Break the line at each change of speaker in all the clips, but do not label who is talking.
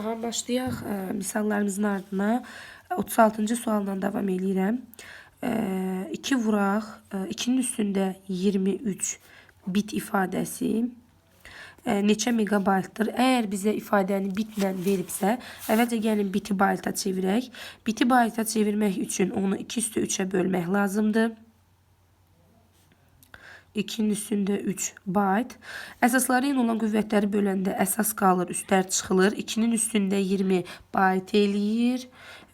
Aha başlayaq ə, misallarımızın ardına 36-cı sualla davam edirəm. 2 vuraq, 2-nin üstündə 23 bit ifadəsi ə, neçə megabaytdır? Əgər bizə ifadəni bitlə veribsə, əvvəlcə gəlin biti bayta çevirək. Biti bayta çevirmək üçün onu 2 üstü 3-ə bölmək lazımdır. 2'nin üstündə 3 bayt. Əsasları ilə olan qüvvətləri böləndə əsas qalır, üstlər çıxılır. 2-nin üstündə 20 bayt eləyir.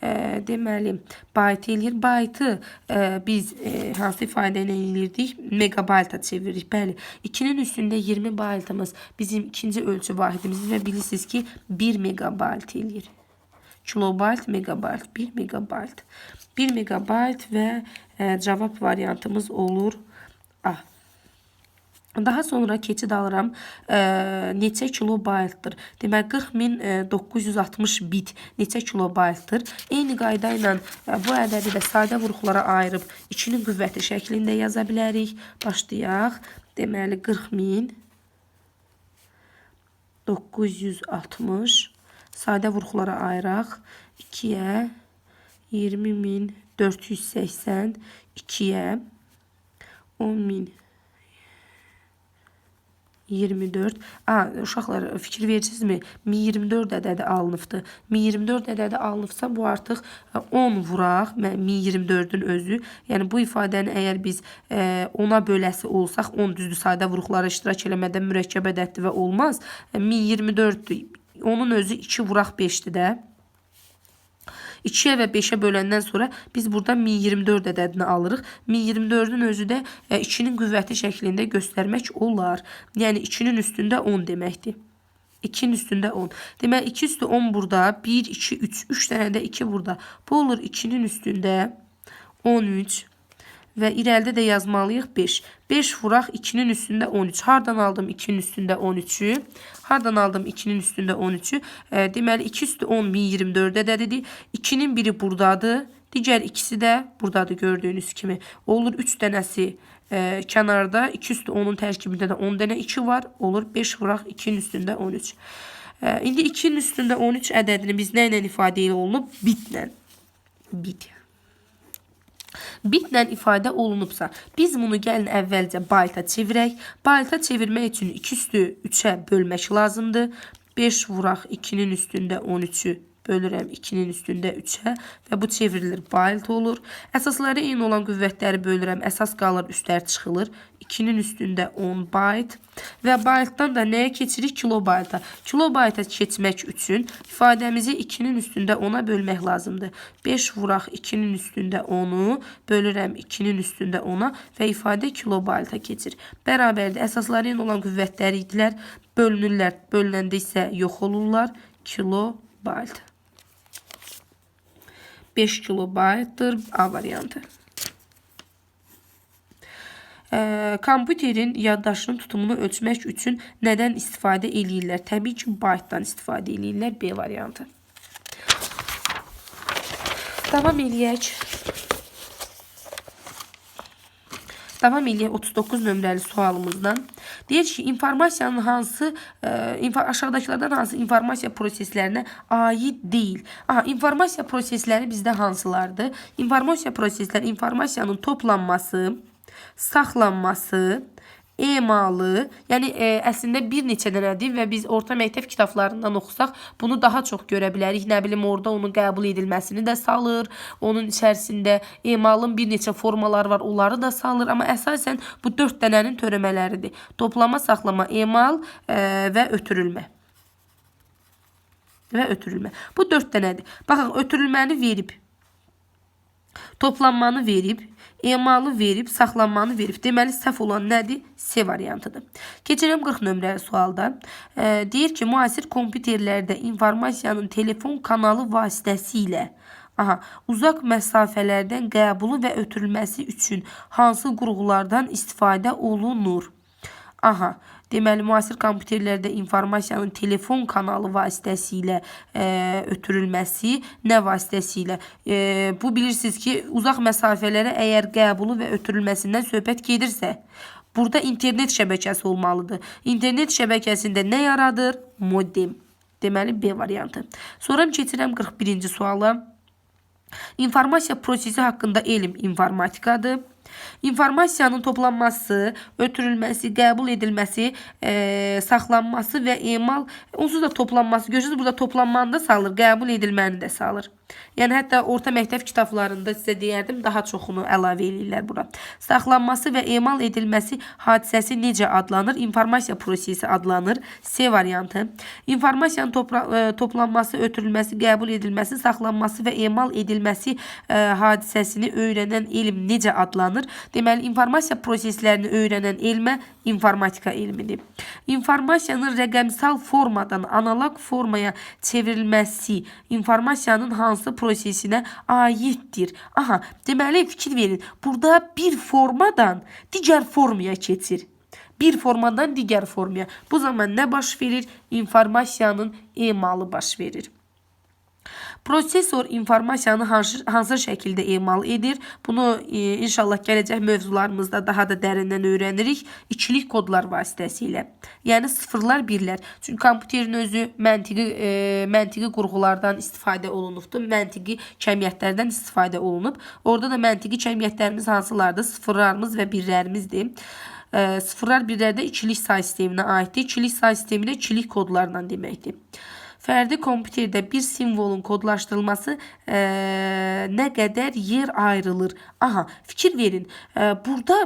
E, deməli, bayt eləyir. Baytı e, biz e, hansı ifadə ilə eləyirdik? Megabayta çeviririk. Bəli, 2-nin üstündə 20 baytımız bizim ikinci ölçü vahidimiz və bilirsiniz ki, 1 megabayt eləyir. Kilobayt, megabayt, 1 megabayt. 1 megabayt və e, cavab variantımız olur A. Daha sonra keçid alıram. E, neçə kilobaytdır? Demək 40960 bit neçə kilobaytdır? Eyni qayda ilə e, bu ədədi də sadə vuruqlara ayırıb 2-nin qüvvəti şəklində yaza bilərik. Başlayaq. Deməli 40000 960 sadə vuruqlara ayıraq. 2-yə 20480 2-yə 10000 24. Aa, uşaqlar fikir verirsinizmi? 1024 ədədi alınıbdı. 1024 ədədi alınıbsa bu artıq 10 vuraq. 1024-ün özü. Yəni bu ifadəni əgər biz ə, ona böləsi olsaq 10 düzdür sadə vuruqlara iştirak eləmədən mürəkkəb ədəddir və olmaz. 1024-dür. Onun özü 2 vuraq 5-dir də. 2'ye və 5'e böləndən sonra biz burada 1024 ədədini alırıq. 1024'ün özü də 2'nin e, qüvvəti şəklində olar. Yəni 2'nin üstündə 10 deməkdir. 2'nin üstündə 10. Demək 2 üstü 10 burada. 1, 2, 3. 3 dənə də 2 burada. Bu olur 2'nin üstündə 13. Və irəlidə də yazmalıyıq 5. 5 vuraq 2-nin üstündə 13. Hardan aldım 2-nin üstündə 13-ü? Hardan aldım 2-nin üstündə 13-ü? E, deməli 2 üstü 10 1024 ədədidir. 2-nin biri buradadır. Digər ikisi də buradadır gördüyünüz kimi. Olur 3 dənəsi e, kənarda. 2 üstü 10-un tərkibində də 10 dənə 2 var. Olur 5 vuraq 2-nin üstündə 13. E, indi 2-nin üstündə 13 ədədini biz nə ilə ifadə olunub? Bitlə. Bit. Bitlə ifadə olunubsa, biz bunu gəlin əvvəlcə bayta çevirək. Bayta çevirmək üçün 2 üstü 3-ə bölmək lazımdır. 5 vuraq 2-nin üstündə 13-ü bölürəm 2-nin üstündə 3-ə və bu çevrilir bayt olur. Əsasları eyni olan qüvvətləri bölürəm. Əsas qalır, üstlər çıxılır. 2-nin üstündə 10 bayt və baytdan da nəyə keçirik? Kilobayta. Kilobayta keçmək üçün ifadəmizi 2-nin üstündə 10-a bölmək lazımdır. 5 vuraq 2-nin üstündə 10-u bölürəm 2-nin üstündə 10-a və ifadə kilobayta keçir. Bərabərdə əsasları ilə olan qüvvətləri idilər. Bölünürlər. Bölünəndə isə yox olurlar. Kilobayt. 5 kilobaytdır A variantı. E, kompüterin yaddaşının tutumunu ölçmək üçün nədən istifadə eləyirlər? Təbii ki, baytdan istifadə eləyirlər B variantı. Davam eləyək. Davam eləyək 39 nömrəli sualımızdan. Deyir ki, informasiyanın hansı e, aşağıdakılardan hansı informasiya proseslərinə aid deyil? Aha, informasiya prosesləri bizdə hansılardır? İnformasiya prosesləri informasiyanın toplanması, saxlanması, emalı, yəni e, əslində bir neçə dənədir və biz orta məktəb kitablarından oxusaq bunu daha çox görə bilərik. Nə bilim orada onun qəbul edilməsini də salır. Onun içərisində emalın bir neçə formaları var, onları da salır, amma əsasən bu 4 dənənin törəmələridir. Toplama, saxlama, emal e, və ötürülmə. Və ötürülmə. Bu 4 dənədir. Baxın, ötürülməni verib toplanmanı verib, emalı verib, saxlanmanı verib. Deməli, səhv olan nədir? C variantıdır. Keçirəm 40 nömrəli sualda. E, deyir ki, müasir kompüterlərdə informasiyanın telefon kanalı vasitəsilə Aha, uzaq məsafələrdən qəbulu və ötürülməsi üçün hansı qurğulardan istifadə olunur? Aha, Deməli, müasir kompüterlərdə informasiyanın telefon kanalı vasitəsilə e, ötürülməsi nə vasitəsilə? E, bu bilirsiniz ki, uzaq məsafələrə əgər qəbulu və ötürülməsindən söhbət gedirsə, burada internet şəbəkəsi olmalıdır. İnternet şəbəkəsində nə yaradır? Modem. Deməli B variantı. Sonra keçirəm 41-ci suala. İnformasiya prosesi haqqında elm informatikadır. İnformasiyanın toplanması, ötürülməsi, qəbul edilməsi, e, saxlanması və emal, onsuz da toplanması. Görürsünüz burada toplanmanı da salır, qəbul edilməni də salır. Yəni hətta orta məktəb kitablarında sizə deyərdim, daha çoxunu əlavə eləyirlər bura. Saxlanması və emal edilməsi hadisəsi necə adlanır? İnformasiya prosesi adlanır. C variantı. İnformasiyanın e, toplanması, ötürülməsi, qəbul edilməsi, saxlanması və emal edilməsi e, hadisəsini öyrənən elm necə adlanır? Deməli, informasiya proseslərini öyrənən elmə informatika elmidir. İnformasiyanın rəqəmsal formadan analog formaya çevrilməsi informasiyanın hansı prosesinə aiddir? Aha, deməli fikir verin. Burada bir formadan digər formaya keçir. Bir formadan digər formaya. Bu zaman nə baş verir? İnformasiyanın emalı baş verir. Prosesor informasiyanı hansı, şəkildə emal edir? Bunu e, inşallah gələcək mövzularımızda daha da dərindən öyrənirik. İkilik kodlar vasitəsilə. Yəni sıfırlar, birlər. Çünki kompüterin özü məntiqi e, məntiqi qurğulardan istifadə olunubdur. Məntiqi cəmiyyətlərdən istifadə olunub. Orada da məntiqi cəmiyyətlərimiz hansılardır? Sıfırlarımız və birlərimizdir. E, sıfırlar birlərdə ikilik say sisteminə aiddir. İkilik say sistemi də ikilik kodlarla deməkdir. Fərdi kompüterdə bir simvolun kodlaşdırılması e, nə qədər yer ayrılır? Aha, fikir verin. E, burada